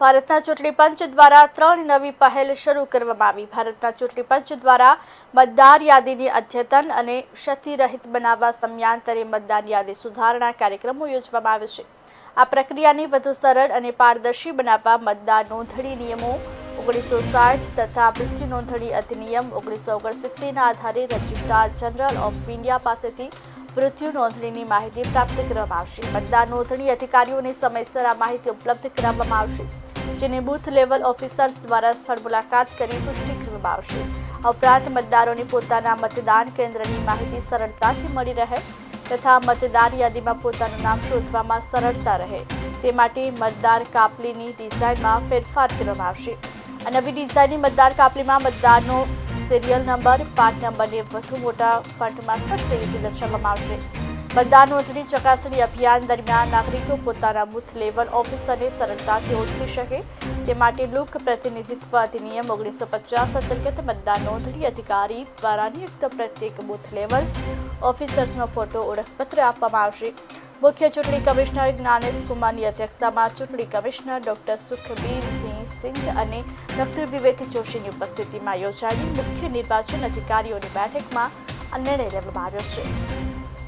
ભારતના ચૂંટણી પંચ દ્વારા ત્રણ નવી પહેલ શરૂ કરવામાં આવી. ભારતના ચૂંટણી પંચ દ્વારા મતદાર યાદીની અદ્યતન અને ક્ષતિરહિત બનાવવા સમયાંતરે મતદાર યાદી સુધારણા કાર્યક્રમો યોજવામાં આવે છે. આ પ્રક્રિયાને વધુ સરળ અને પારદર્શી બનાવવા મતદાર નોંધણી નિયમો ઓગણીસો સાઠ તથા મૃત્યુ નોંધણી અધિનિયમ ઓગણીસો ઓગણસિત્તેરના આધારે રજિસ્ટ્રાર જનરલ ઓફ ઇન્ડિયા પાસેથી મૃત્યુ નોંધણીની માહિતી પ્રાપ્ત કરવામાં આવશે. મતદાર નોંધણી અધિકારીઓને સમયસર આ માહિતી ઉપલબ્ધ કરાવવામાં આવશે. જેને બૂથ લેવલ ઓફિસર્સ દ્વારા સ્થળ મુલાકાત કરી પુષ્ટિ કરવામાં આવશે. ઉપરાંત મતદારોને પોતાના મતદાન કેન્દ્રની માહિતી સરળતાથી મળી રહે તથા મતદાર યાદીમાં પોતાનું નામ શોધવામાં સરળતા રહે. તે માટે મતદાર કાપલીની ડિઝાઇનમાં ફેરફાર કરવામાં આવશે. નવી ડિઝાઇનની મતદાર કાપલીમાં મતદારનો સિરિયલ નંબર પાર્ટ નંબરને વધુ મોટા ફંટમાં સ્પષ્ટ રીતે દર્શાવવામાં આવશે. મતદાર નોંધણી ચકાસણી અભિયાન દરમિયાન નાગરિકો પોતાના બુથ લેવલ ઓફિસરને સરળતાથી ઓળખી શકે તે માટે લોક પ્રતિનિધિત્વ અધિનિયમ ઓગણીસો પચાસ અંતર્ગત મતદાર નોંધણી અધિકારી દ્વારા નિયુક્ત પ્રત્યેક બૂથ લેવલ ઓફિસર્સનો ફોટો ઓળખપત્ર આપવામાં આવશે. મુખ્ય ચૂંટણી કમિશનર જ્ઞાનેશ કુમારની અધ્યક્ષતામાં ચૂંટણી કમિશનર ડોક્ટર સુખબીરસિંહ સિંઘ અને ડોક્ટર વિવેક જોશીની ઉપસ્થિતિમાં યોજાયેલી મુખ્ય નિર્વાચન અધિકારીઓની બેઠકમાં આ નિર્ણય લેવામાં આવ્યો છે.